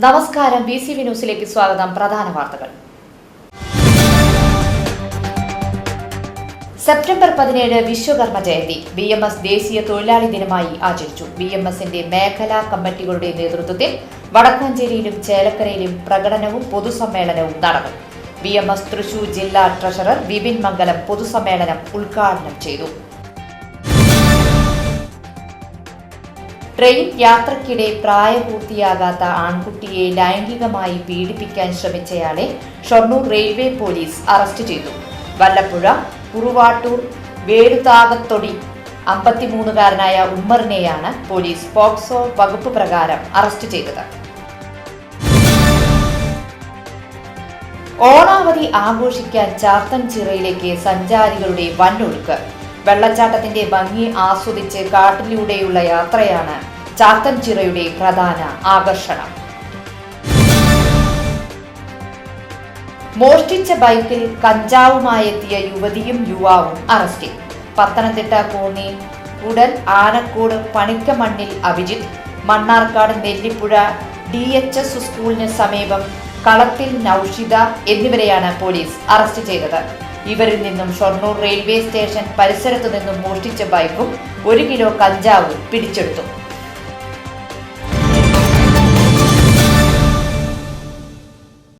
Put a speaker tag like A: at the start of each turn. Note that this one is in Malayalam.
A: നമസ്കാരം. ബി സി വി ന്യൂസിലേക്ക് സ്വാഗതം. പ്രധാന വാർത്തകൾ. സെപ്റ്റംബർ പതിനേഴ് Vishwakarma Jayanti. B M S ദേശീയ തൊഴിലാളി ദിനമായി ആചരിച്ചു. ബി എം എസിന്റെ മേഖലാ കമ്മിറ്റികളുടെ നേതൃത്വത്തിൽ വടക്കാഞ്ചേരിയിലും ചേലക്കരയിലും പ്രകടനവും പൊതുസമ്മേളനവും നടന്നു. ബി എം എസ് തൃശൂർ ജില്ലാ ട്രഷറർ വിപിൻ മംഗലം പൊതുസമ്മേളനം ഉദ്ഘാടനം ചെയ്തു. ട്രെയിൻ യാത്രക്കിടെ പ്രായപൂർത്തിയാകാത്ത ആൺകുട്ടിയെ ലൈംഗികമായി പീഡിപ്പിക്കാൻ ശ്രമിച്ചയാളെ ഷൊർണൂർ റെയിൽവേ പോലീസ് അറസ്റ്റ് ചെയ്തു. വല്ലപ്പുഴ കുറുവാട്ടൂർ വേടുതാകത്തൊടി അമ്പത്തിമൂന്നുകാരനായ ഉമ്മറിനെയാണ് പോലീസ് പോക്സോ വകുപ്പ് പ്രകാരം അറസ്റ്റ് ചെയ്തത്. ഓണാവധി ആഘോഷിക്കാൻ ചാത്തൻചിറയിലേക്ക് സഞ്ചാരികളുടെ വന്നൊഴുക്ക്. വെള്ളച്ചാട്ടത്തിന്റെ ഭംഗി ആസ്വദിച്ച് കാട്ടിലൂടെയുള്ള യാത്രയാണ് ചാത്തൻചിറയുടെ പ്രധാന ആകർഷണം. മോഷ്ടിച്ച ബൈക്കിൽ കഞ്ചാവുമായെത്തിയ യുവതിയും യുവാവും അറസ്റ്റിൽ. പത്തനംതിട്ട കോന്നി ഉടൻ Anakkode Panikkamannil Abhijith. Mannarkkad Nellipuzha D H S സ്കൂളിന് സമീപം കളത്തിൽ നൌഷിത എന്നിവരെയാണ് പോലീസ് അറസ്റ്റ് ചെയ്തത്. ഇവരിൽ നിന്നും ഷൊർണൂർ റെയിൽവേ സ്റ്റേഷൻ പരിസരത്തു നിന്നും മോഷ്ടിച്ച ബൈക്കും ഒരു കിലോ കഞ്ചാവും പിടിച്ചെടുത്തു.